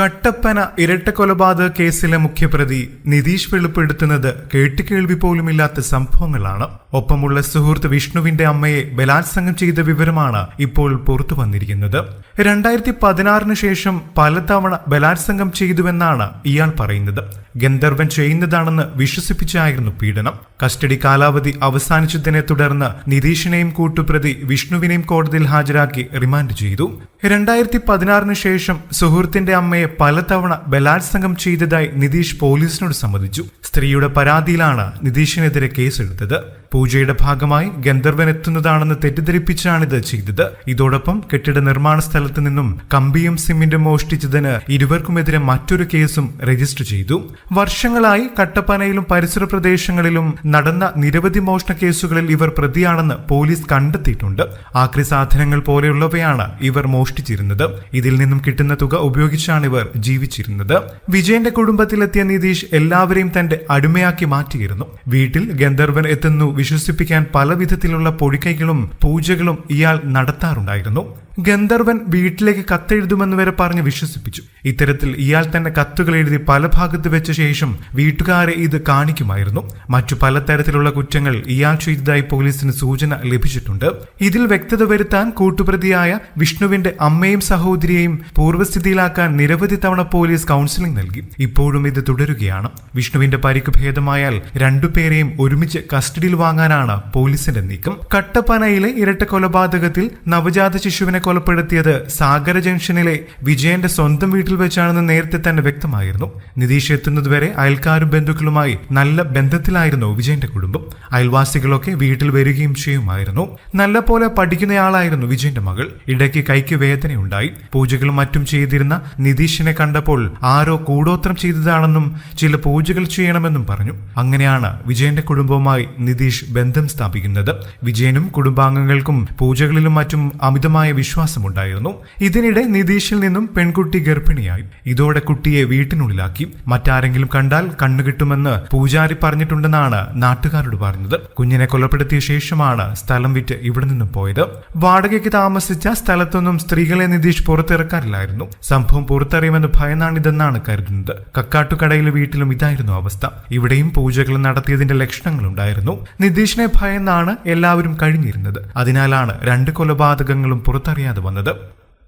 കട്ടപ്പന ഇരട്ടക്കൊലപാതക കേസിലെ മുഖ്യപ്രതി നിതീഷ് വെളിപ്പെടുത്തുന്നത് കേട്ടുകേൾവി പോലുമില്ലാത്ത സംഭവങ്ങളാണ്. ഒപ്പമുള്ള സുഹൃത്ത് വിഷ്ണുവിന്റെ അമ്മയെ ബലാത്സംഗം ചെയ്ത വിവരമാണ് ഇപ്പോൾ പുറത്തു വന്നിരിക്കുന്നത്. രണ്ടായിരത്തി പതിനാറിന് ശേഷം പലതവണ ബലാത്സംഗം ചെയ്തുവെന്നാണ് ഇയാൾ പറയുന്നത്. ഗന്ധർവൻ ചെയ്യുന്നതാണെന്ന് വിശ്വസിപ്പിച്ചായിരുന്നു പീഡനം. കസ്റ്റഡി കാലാവധി അവസാനിച്ചതിനെ തുടർന്ന് നിതീഷിനെയും കൂട്ടുപ്രതി വിഷ്ണുവിനെയും കോടതിയിൽ ഹാജരാക്കി റിമാൻഡ് ചെയ്തു. രണ്ടായിരത്തി പതിനാറിന് ശേഷം സുഹൃത്തിന്റെ അമ്മയെ പലതവണ ബലാത്സംഗം ചെയ്തതായി നിതീഷ് പോലീസിനോട് സമ്മതിച്ചു. സ്ത്രീയുടെ പരാതിയിലാണ് നിതീഷിനെതിരെ കേസെടുത്തത്. പൂജയുടെ ഭാഗമായി ഗന്ധർവൻ എത്തുന്നതാണെന്ന് തെറ്റിദ്ധരിപ്പിച്ചാണിത് ചെയ്തത്. ഇതോടൊപ്പം കെട്ടിട നിർമ്മാണ സ്ഥലത്ത് നിന്നും കമ്പിയും സിമെന്റും മോഷ്ടിച്ചതിന് ഇരുവർക്കുമെതിരെ മറ്റൊരു കേസും രജിസ്റ്റർ ചെയ്തു. വർഷങ്ങളായി കട്ടപ്പനയിലും പരിസര പ്രദേശങ്ങളിലും നടന്ന നിരവധി മോഷണ കേസുകളിൽ ഇവർ പ്രതിയാണെന്ന് പോലീസ് കണ്ടെത്തിയിട്ടുണ്ട്. ആക്രി സാധനങ്ങൾ പോലെയുള്ളവയാണ് ഇവർ മോഷ്ടിച്ചിരുന്നത്. ഇതിൽ നിന്നും കിട്ടുന്ന തുക ഉപയോഗിച്ചാണ് ഇവർ ജീവിച്ചിരുന്നത്. വിജയന്റെ കുടുംബത്തിലെത്തിയ നിതീഷ് എല്ലാവരെയും തന്റെ അടിമയാക്കി മാറ്റിയിരുന്നു. വീട്ടിൽ ഗന്ധർവൻ എത്തുന്നു വിശ്വസിപ്പിക്കാൻ പല വിധത്തിലുള്ള പൊടിക്കൈകളും പൂജകളും ഇയാൾ നടത്താറുണ്ടായിരുന്നു. ഗന്ധർവൻ വീട്ടിലേക്ക് കത്തെഴുതുമെന്ന് വരെ പറഞ്ഞ് വിശ്വസിപ്പിച്ചു. ഇത്തരത്തിൽ ഇയാൾ തന്നെ കത്തുകൾ എഴുതി പല ഭാഗത്ത് വെച്ച ശേഷം വീട്ടുകാരെ ഇത് കാണിക്കുമായിരുന്നു. മറ്റു പലതരത്തിലുള്ള കുറ്റങ്ങൾ ഇയാൾ ചെയ്തതായി പോലീസിന് സൂചന ലഭിച്ചിട്ടുണ്ട്. ഇതിൽ വ്യക്തത വരുത്താൻ കൂട്ടുപ്രതിയായ വിഷ്ണുവിന്റെ അമ്മയും സഹോദരിയെയും പൂർവസ്ഥിതിയിലാക്കാൻ നിരവധി തവണ പോലീസ് കൗൺസിലിംഗ് നൽകി. ഇപ്പോഴും ഇത് തുടരുകയാണ്. വിഷ്ണുവിന്റെ പരിക്ക് ഭേദമായാൽ രണ്ടുപേരെയും ഒരുമിച്ച് കസ്റ്റഡിയിൽ വാങ്ങാനാണ് പോലീസിന്റെ നീക്കം. കട്ടപ്പനയിലെ ഇരട്ട കൊലപാതകത്തിൽ നവജാത ശിശുവിനെ കൊലപ്പെടുത്തിയത് സാഗര ജംഗ്ഷനിലെ വിജയന്റെ സ്വന്തം വീട്ടിൽ വെച്ചാണെന്ന് നേരത്തെ തന്നെ വ്യക്തമായിരുന്നു. നിതീഷ് എത്തുന്നതുവരെ അയൽക്കാരും ബന്ധുക്കളുമായി നല്ല ബന്ധത്തിലായിരുന്നു വിജയന്റെ കുടുംബം. അയൽവാസികളൊക്കെ വീട്ടിൽ വരികയും ചെയ്യുമായിരുന്നു. നല്ല പോലെ പഠിക്കുന്നയാളായിരുന്നു വിജയന്റെ മകൾ. ഇടയ്ക്ക് കൈക്ക് വേദനയുണ്ടായി. പൂജകളും മറ്റും ചെയ്തിരുന്ന നിതീഷിനെ കണ്ടപ്പോൾ ആരോ കൂടോത്രം ചെയ്തതാണെന്നും ചില പൂജകൾ ചെയ്യണമെന്നും പറഞ്ഞു. അങ്ങനെയാണ് വിജയന്റെ കുടുംബവുമായി നിതീഷ് ബന്ധം സ്ഥാപിക്കുന്നത്. വിജയനും കുടുംബാംഗങ്ങൾക്കും പൂജകളിലും മറ്റും അമിതമായ വിശ്വാസമുണ്ടായിരുന്നു ഇതിനിടെ നിതീഷിൽ നിന്നും പെൺകുട്ടി ഗർഭിണിയായി. ഇതോടെ കുട്ടിയെ വീട്ടിനുള്ളിലാക്കി. മറ്റാരെങ്കിലും കണ്ടാൽ കണ്ണുകിട്ടുമെന്ന് പൂജാരി പറഞ്ഞിട്ടുണ്ടെന്നാണ് നാട്ടുകാരോട് പറഞ്ഞത്. കുഞ്ഞിനെ കൊലപ്പെടുത്തിയ ശേഷമാണ് സ്ഥലം വിറ്റ് ഇവിടെ നിന്നും പോയത്. വാടകയ്ക്ക് താമസിച്ച സ്ഥലത്തൊന്നും സ്ത്രീകളെ നിതീഷ് പുറത്തിറക്കാറില്ലായിരുന്നു. സംഭവം പുറത്തറിയുമെന്ന് ഭയന്നാണിതെന്നാണ് കരുതുന്നത്. കക്കാട്ടുകടയിലെ വീട്ടിലും ഇതായിരുന്നു അവസ്ഥ. ഇവിടെയും പൂജകൾ നടത്തിയതിന്റെ ലക്ഷണങ്ങളുണ്ടായിരുന്നു. നിതീഷിനെ ഭയന്നാണ് എല്ലാവരും കഴിഞ്ഞിരുന്നത്. അതിനാലാണ് രണ്ട് കൊലപാതകങ്ങളും പുറത്തറിയാതെ വന്നത്.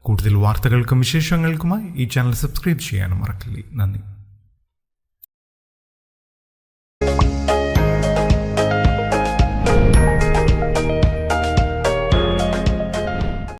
കൂടുതൽ വാർത്തകൾക്കും വിശേഷങ്ങൾക്കുമായി ഈ ചാനൽ സബ്സ്ക്രൈബ് ചെയ്യാനും മറക്കില്ലേ. നന്ദി.